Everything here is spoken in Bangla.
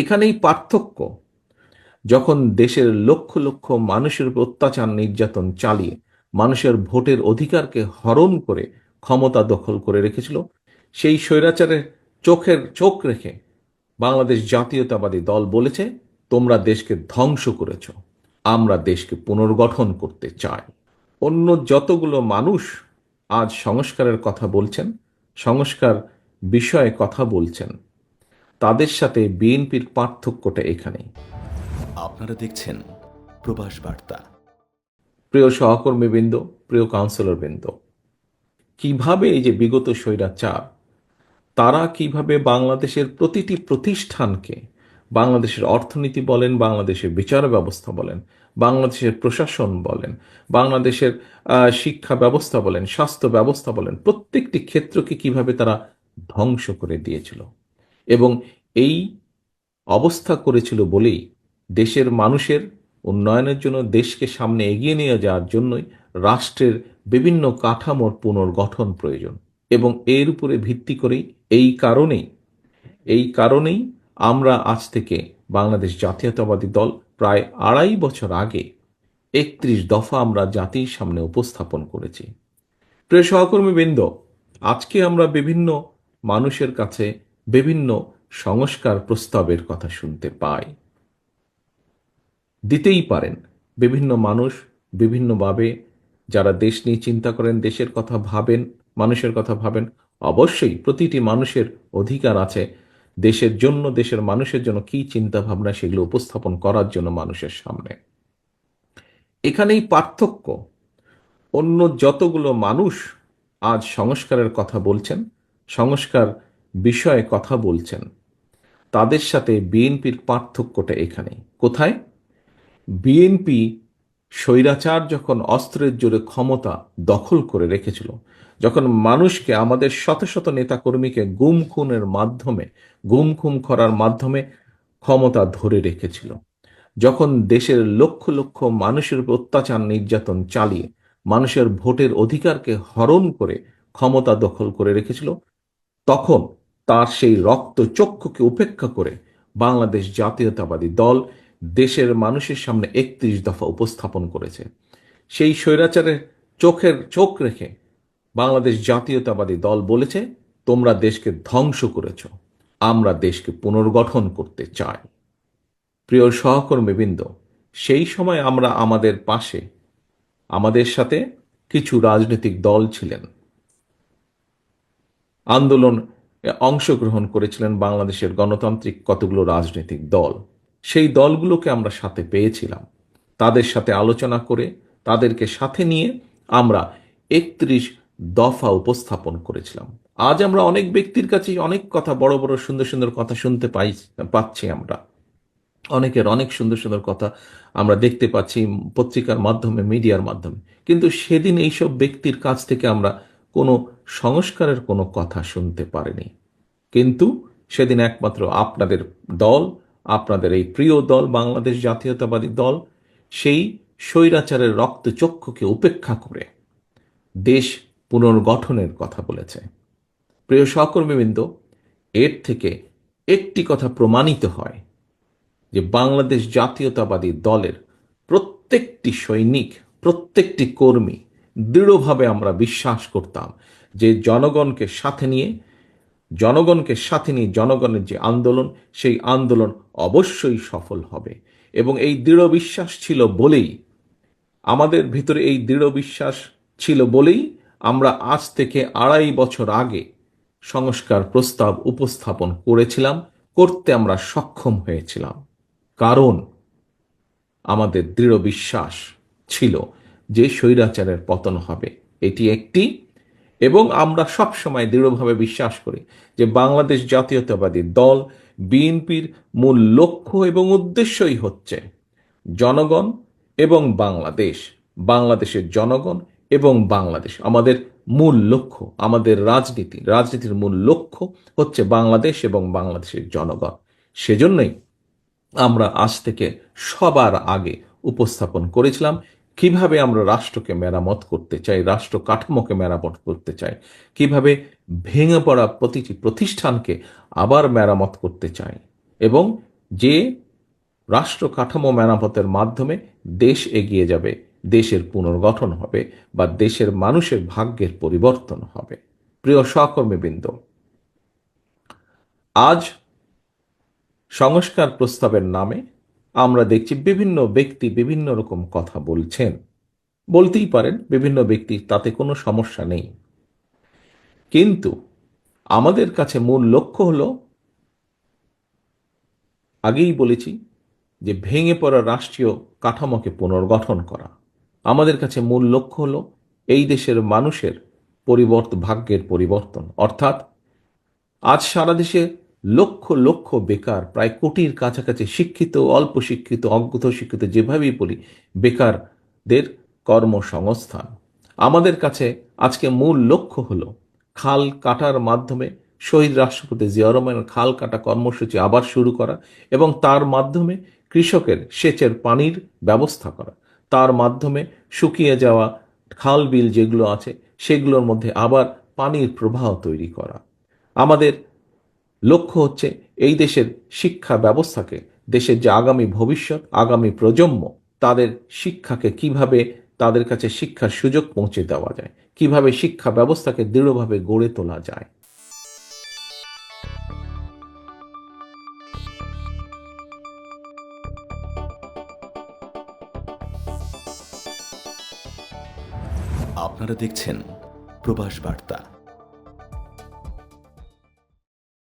এখানেই পার্থক্য। যখন দেশের লক্ষ লক্ষ মানুষের উপর অত্যাচার নির্যাতন চালিয়ে মানুষের ভোটের অধিকারকে হরণ করে ক্ষমতা দখল করে রেখেছিল, সেই স্বৈরাচারের চোখের চোখ রেখে বাংলাদেশ জাতীয়তাবাদী দল বলেছে, তোমরা দেশকে ধ্বংস করেছ, আমরা দেশকে পুনর্গঠন করতে চাই। অন্য যতগুলো মানুষ আজ সংস্কারের কথা বলছেন, সংস্কার বিষয়ে কথা বলছেন তাদের সাথে বিএনপির পার্থক্যটা এখানেই। আপনারা দেখছেন প্রবাস বার্তা। প্রিয় সহকর্মীবৃন্দ প্রিয় কাউন্সিলরবৃন্দ কীভাবে এই যে বিগত স্বৈরাচার তারা কীভাবে বাংলাদেশের প্রতিটি প্রতিষ্ঠানকে বাংলাদেশের অর্থনীতি বলেন বাংলাদেশের বিচার ব্যবস্থা বলেন বাংলাদেশের প্রশাসন বলেন বাংলাদেশের শিক্ষা ব্যবস্থা বলেন স্বাস্থ্য ব্যবস্থা বলেন প্রত্যেকটি ক্ষেত্রকে কীভাবে তারা ধ্বংস করে দিয়েছিল। এবং এই অবস্থা করেছিল বলেই দেশের মানুষের উন্নয়নের জন্য দেশকে সামনে এগিয়ে নিয়ে যাওয়ার জন্যই রাষ্ট্রের বিভিন্ন কাঠামোর পুনর্গঠন প্রয়োজন। এবং এর উপরে ভিত্তি করেই এই কারণেই এই কারণেই আমরা আজ থেকে বাংলাদেশ জাতীয়তাবাদী দল প্রায় আড়াই বছর আগে একত্রিশ দফা আমরা জাতির সামনে উপস্থাপন করেছি। প্রিয় সহকর্মীবৃন্দ, আজকে আমরা বিভিন্ন মানুষের কাছে বিভিন্ন সংস্কার প্রস্তাবের কথা শুনতে পাই। দিতেই পারেন, বিভিন্ন মানুষ বিভিন্নভাবে যারা দেশ নিয়ে চিন্তা করেন, দেশের কথা ভাবেন, মানুষের কথা ভাবেন, অবশ্যই প্রতিটি মানুষের অধিকার আছে। দেশের জন্য, দেশের মানুষের জন্য কি চিন্তা ভাবনা সেগুলো উপস্থাপন করার জন্য মানুষের সামনে। এখানেই পার্থক্য। অন্য যতগুলো মানুষ আজ সংস্কারের কথা বলছেন, সংস্কার বিষয়ে কথা বলছেন। তাদের সাথে বিএনপির পার্থক্যটা এখানে। কোথায়? বিএনপি স্বৈরাচার যখন অস্ত্রের জোরে ক্ষমতা দখল করে রেখেছিল, যখন মানুষকে আমাদের শত শত নেতাকর্মীকে গুম খুনের মাধ্যমে, গুম খুম করার মাধ্যমে ক্ষমতা ধরে রেখেছিল, যখন দেশের লক্ষ লক্ষ মানুষের উপর অত্যাচার নির্যাতন চালিয়ে, মানুষের ভোটের অধিকারকে হরণ করে ক্ষমতা দখল করে রেখেছিল, তখন তার সেই রক্ত চক্ষুকে উপেক্ষা করে বাংলাদেশ জাতীয়তাবাদী দল দেশের মানুষের সামনে একত্রিশ দফা উপস্থাপন করেছে। সেই স্বৈরাচারের চোখের চোখ রেখে বাংলাদেশ জাতীয়তাবাদী দল বলেছে, তোমরা দেশকে ধ্বংস করেছ। আমরা দেশকে পুনর্গঠন করতে চাই। প্রিয় সহকর্মীবৃন্দ, সেই সময় আমরা আমাদের পাশে, আমাদের সাথে কিছু রাজনৈতিক দল ছিলেন। আন্দোলন অংশগ্রহণ করেছিলেন বাংলাদেশের গণতান্ত্রিক কতগুলো রাজনৈতিক দল। সেই দলগুলোকে আমরা সাথে পেয়েছিলাম। তাদের সাথে আলোচনা করে, তাদেরকে সাথে নিয়ে আমরা একত্রিশ দফা উপস্থাপন করেছিলাম। আজ আমরা অনেক ব্যক্তির কাছেই অনেক কথা, বড় বড় সুন্দর সুন্দর কথা শুনতে পাই পাচ্ছি আমরা। অনেকের অনেক সুন্দর সুন্দর কথা আমরা দেখতে পাচ্ছি পত্রিকার মাধ্যমে, মিডিয়ার মাধ্যমে। কিন্তু সেদিন এইসব ব্যক্তির কাছ থেকে আমরা কোনো সংস্কারের কোনো কথা শুনতে পারেনি। কিন্তু সেদিন একমাত্র আপনাদের দল, আপনাদের এই প্রিয় দল, বাংলাদেশ জাতীয়তাবাদী দল, সেই স্বৈরাচারের রক্তচক্ষুকে উপেক্ষা করে দেশ পুনর্গঠনের কথা বলেছে। প্রিয় সহকর্মীবৃন্দ, এর থেকে একটি কথা প্রমাণিত হয় যে বাংলাদেশ জাতীয়তাবাদী দলের প্রত্যেকটি সৈনিক, প্রত্যেকটি কর্মী দৃঢ়ভাবে আমরা বিশ্বাস করতাম যে জনগণকে সাথে নিয়ে, জনগণকে সাথে নিয়ে জনগণের যে আন্দোলন, সেই আন্দোলন অবশ্যই সফল হবে। এবং এই দৃঢ় বিশ্বাস ছিল বলেই, আমাদের ভিতরে এই দৃঢ় বিশ্বাস ছিল বলেই আমরা আজ থেকে আড়াই বছর আগে সংস্কার প্রস্তাব উপস্থাপন করেছিলাম, করতে আমরা সক্ষম হয়েছিলাম। কারণ আমাদের দৃঢ় বিশ্বাস ছিল যে স্বৈরাচারের পতন হবে, এটি একটি। এবং আমরা সবসময় দৃঢ়ভাবে বিশ্বাস করি যে বাংলাদেশ জাতীয়তাবাদী দল বিএনপির মূল লক্ষ্য এবং উদ্দেশ্যই হচ্ছে জনগণ এবং বাংলাদেশ, বাংলাদেশের জনগণ এবং বাংলাদেশ। আমাদের মূল লক্ষ্য, আমাদের রাজনীতি, রাজনীতির মূল লক্ষ্য হচ্ছে বাংলাদেশ এবং বাংলাদেশের জনগণ। সেজন্যই আমরা আজ থেকে সবার আগে উপস্থাপন করেছিলাম কীভাবে আমরা রাষ্ট্রকে মেরামত করতে চাই, রাষ্ট্র কাঠামোকে মেরামত করতে চাই, কীভাবে ভেঙে পড়া প্রতিটি প্রতিষ্ঠানকে আবার মেরামত করতে চাই এবং যে রাষ্ট্র কাঠামো মেরামতের মাধ্যমে দেশ এগিয়ে যাবে, দেশের পুনর্গঠন হবে বা দেশের মানুষের ভাগ্যের পরিবর্তন হবে। প্রিয় সহকর্মীবৃন্দ, আজ সংস্কার প্রস্তাবের নামে আমরা দেখছি বিভিন্ন ব্যক্তি বিভিন্ন রকম কথা বলছেন। বলতেই পারেন, বিভিন্ন ব্যক্তি তাতে কোনো সমস্যা নেই। কিন্তু আমাদের কাছে মূল লক্ষ্য হলো, আগেই বলেছি যে ভেঙে পড়া রাষ্ট্রীয় কাঠামোকে পুনর্গঠন করা। আমাদের কাছে মূল লক্ষ্য হলো এই দেশের মানুষের পরিবর্তন ভাগ্যের পরিবর্তন। অর্থাৎ আজ সারা দেশে লক্ষ লক্ষ বেকার, প্রায় কোটির কাছাকাছি শিক্ষিত, অল্প শিক্ষিত, অজ্ঞত শিক্ষিত, যেভাবেই বলি, বেকারদের কর্মসংস্থান। আমাদের কাছে আজকে মূল লক্ষ্য হলো খাল কাটার মাধ্যমে শহীদ রাষ্ট্রপতি জিয়া রহমানের খাল কাটা কর্মসূচি আবার শুরু করা এবং তার মাধ্যমে কৃষকের সেচের পানির ব্যবস্থা করা। তার মাধ্যমে শুকিয়ে যাওয়া খাল বিল যেগুলো আছে, সেগুলোর মধ্যে আবার পানির প্রবাহ তৈরি করা। আমাদের লক্ষ্য হচ্ছে এই দেশের শিক্ষা ব্যবস্থাকে, দেশের যে আগামী ভবিষ্যৎ, আগামী প্রজন্ম, তাদের শিক্ষাকে কীভাবে তাদের কাছে শিক্ষার সুযোগ পৌঁছে দেওয়া যায়, কীভাবে শিক্ষা ব্যবস্থাকে দৃঢ়ভাবে গড়ে তোলা যায়। আপনারা দেখছেন প্রবাস বার্তা।